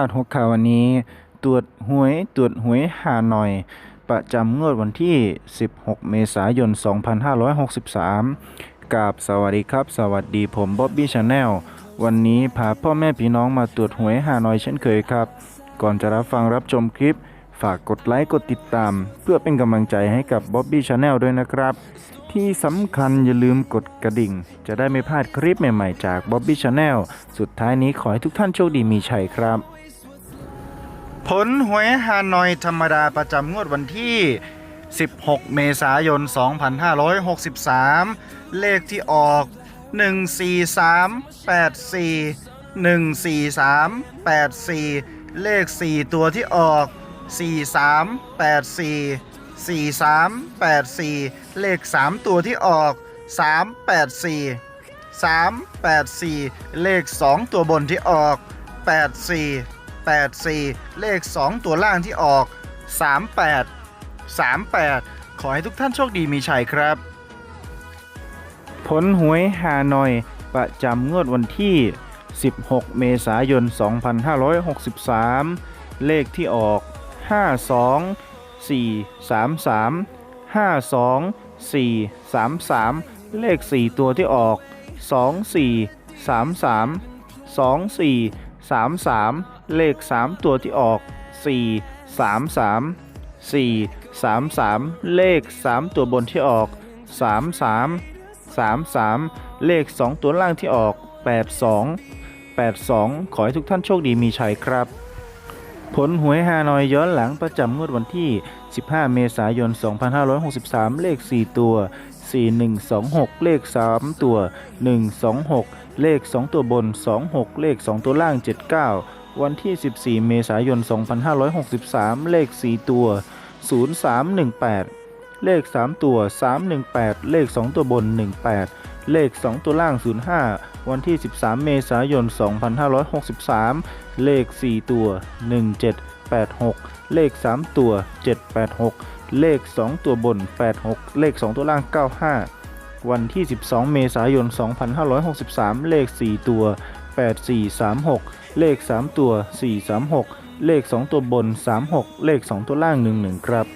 าดหัวข่าววันนี้ ตรวจหวยตรวจหวยหาหน่อย ประจำงวดวันที่ 16 เมษายน 2563 กับสวัสดีครับ สวัสดีผมบ๊อบบี้ชาแนลวันนี้พาพ่อแม่พี่น้องมาตรวจหวยหาหน่อยเช่นเคยครับ ก่อนจะรับฟังรับชมคลิป ฝากกดไลค์กดติดตาม เพื่อเป็นกำลังใจให้กับบ๊อบบี้ชาแนลด้วยนะครับ ที่สำคัญอย่าลืมกดกระดิ่ง จะได้ไม่พลาดคลิปใหม่ๆจาก Bobby Channel สุดท้ายนี้ขอให้ทุกท่านโชคดีมีชัยครับ ผลหวยฮานอยธรรมดาประจำงวดวันที่ 16 เมษายน 2563 เลขที่ออก 14384 14384 เลข 4 ตัวที่ออก 4384 4384 เลข 3 ตัวที่ออก 384 384 เลข 2 ตัวบนที่ออก 84 84 เลข 2 ตัวล่างที่ออก 38 38 ขอให้ทุกท่านโชคดีมีชัยครับ ผลหวยฮานอย ประจำงวดวันที่ 16 เมษายน 2563 เลขที่ออก 52 4 3 3 52 4 3 3 เลข 4 ตัวที่ออก 2 4 3 3 2 4 3 3 เลข 3 ตัวที่ออก 4 3 3 4 3 3 เลข 3 ตัวบนที่ออก 3 3 3 3 เลข 2 ตัวล่างที่ออก 8 2 8 2 ขอให้ทุกท่านโชคดีมีชัยครับ ผลหวยฮานอยย้อนหลังประจำงวดวันที่ 15 เมษายน 2563 เลข 4 ตัว 4126 เลข 3 ตัว 126 เลข 2 ตัวบน 26 เลข 2 ตัวล่าง 79 วันที่ 14 เมษายน 2563 เลข 4 ตัว 0318 เลข 3 ตัว 318 เลข 2 ตัวบน 18 เลข 2 ตัวล่าง 05 วันที่ 13 เมษายน 2563 เลข 4 ตัว 1786 เลข 3 ตัว 786 เลข 2 ตัวบน 86 เลข 2 ตัวล่าง 95 วันที่ 12 เมษายน 2563 เลข 4 ตัว 8436 เลข 3 ตัว 436 เลข 2 ตัวบน 36 เลข 2 ตัวล่าง 11 ครับ